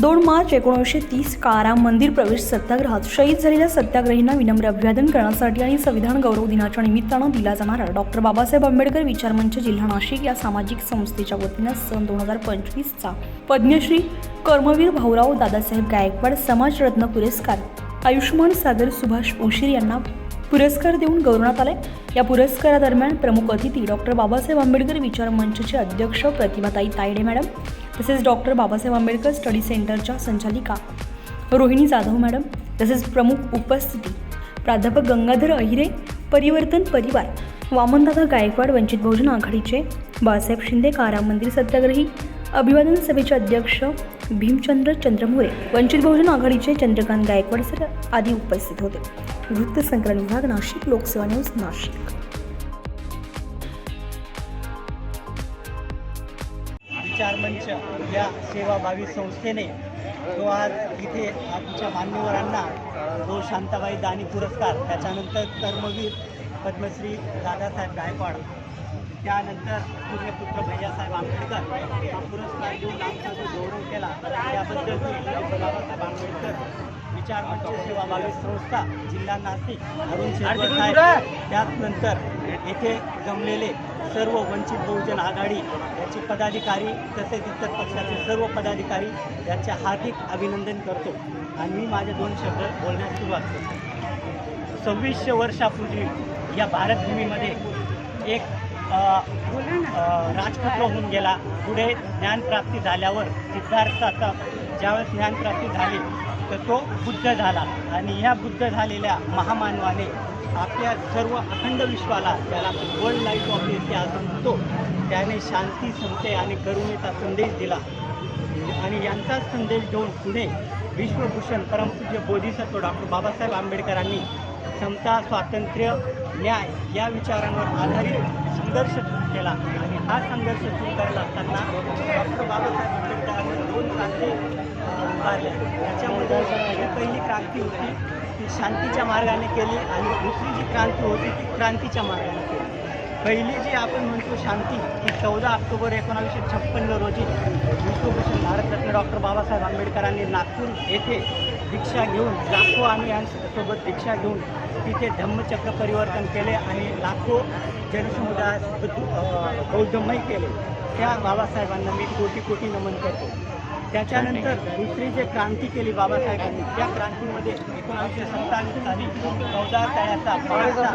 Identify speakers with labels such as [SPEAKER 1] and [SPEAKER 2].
[SPEAKER 1] दोन मार्च एकोणीसशे तीस काळाराम मंदिर प्रवेश सत्याग्रहात शहीद झालेल्या सत्याग्रहींना विनम्र अभिवादन करण्यासाठी आणि संविधान गौरव दिनाच्या निमित्तानं दिला जाणारा डॉक्टर बाबासाहेब आंबेडकर विचारमंच जिल्हा नाशिक या सामाजिक संस्थेच्या वतीनं सन दोन हजार पंचवीसचा. पद्मश्री कर्मवीर भाऊराव दादासाहेब गायकवाड समाजरत्न पुरस्कार आयुष्मान सागर सुभाष उशीर यांना पुरस्कार देऊन गौरवण्यात आले या पुरस्कारादरम्यान प्रमुख अतिथी डॉक्टर बाबासाहेब आंबेडकर विचार मंचचे अध्यक्ष प्रतिभाताई तायडे मॅडम तसेच डॉक्टर बाबासाहेब आंबेडकर स्टडी सेंटरच्या संचालिका रोहिणी जाधव मॅडम तसेच प्रमुख उपस्थिती प्राध्यापक गंगाधर अहिरे परिवर्तन परिवार वामनदादा गायकवाड वंचित बहुजन आघाडीचे बाळासाहेब शिंदे काराम मंदिर सत्याग्रही अभिवादन सभेचे अध्यक्ष भीमचंद्र चंद्रमुरे वंचित बहुजन आघाडीचे चंद्रकांत गायकवाड सर आदी उपस्थित होते. वृत्तसंकलन विभाग नाशिक लोकसेवा न्यूज नाशिक.
[SPEAKER 2] विचारमंच या सेवाभावी संस्थेने जो आज इथे आमच्या मान्यवरांना जो शांताबाई दानी पुरस्कार त्याच्यानंतर कर्मवीर पद्मश्री दादासाहेब गायकवाड त्यानंतर सूर्यपुत्र भैयासाहेब आंबेडकर हा पुरस्कार देऊन आमचा जो गौरव केला त्याबद्दल बाबासाहेब आंबेडकर बाबासाहेब आंबेडकर विचारमंच सेवाभावी संस्था जिल्हा नाशिक अरुण शेजवळ साहेब त्यानंतर येथे जमलेले सर्व वंचित बहुजन आघाडी याचे पदाधिकारी तसेच इतर पक्षाचे सर्व पदाधिकारी यांचे हार्दिक अभिनंदन करतो. आणि मी माझे दोन शब्द बोलण्यास सुरुवात करतो. सव्वीसशे वर्षापूर्वी या भारतभूमीमध्ये एक राजपुत्र होऊन गेला. पुढे ज्ञानप्राप्ती झाल्यावर सिद्धार्थाचा ज्यावेळेस ज्ञानप्राप्ती झाली तर तो बुद्ध झाला. आणि ह्या बुद्ध झालेल्या महामानवाने आपल्या सर्व अखंड विश्वाला त्याला वर्ल्ड लाईफ ऑफ एशिया असं म्हणतो. त्याने शांती समते आणि करुणेचा संदेश दिला. आणि यांचाच संदेश घेऊन पुढे विश्वभूषण परमपूज्य बोधिसत्व डॉक्टर बाबासाहेब आंबेडकरांनी समता स्वातंत्र्य न्याय या विचारांवर आधारित संघर्ष सुरू केला. आणि हा संघर्ष सुरू करत असताना डॉक्टर बाबासाहेब आंबेडकरांनी दोन क्रांती उभारल्या. त्याच्यामध्ये जी पहिली क्रांती होती ती शांतीच्या मार्गाने केली आणि दुसरी जी क्रांती होती ती क्रांतीच्या मार्गाने केली. पहिली जी आपण म्हणतो शांती ही चौदा ऑक्टोबर एकोणावीसशे छप्पन्न रोजी विश्वभूषण भारतरत्न डॉक्टर बाबासाहेब आंबेडकरांनी नागपूर येथे दीक्षा घेऊन लाखो आम्ही यांच्यासोबत दीक्षा घेऊन तिथे धम्मचक्र परिवर्तन केले आणि लाखो जनसमुदायास बौद्धमय केले. त्या बाबासाहेबांना मी कोटी कोटी नमन करतो. त्याच्यानंतर दुसरी जे क्रांती केली बाबासाहेबांनी त्या क्रांतीमध्ये एकोणावीसशे सत्तावीस साली चौदा तळ्याचा पाण्याचा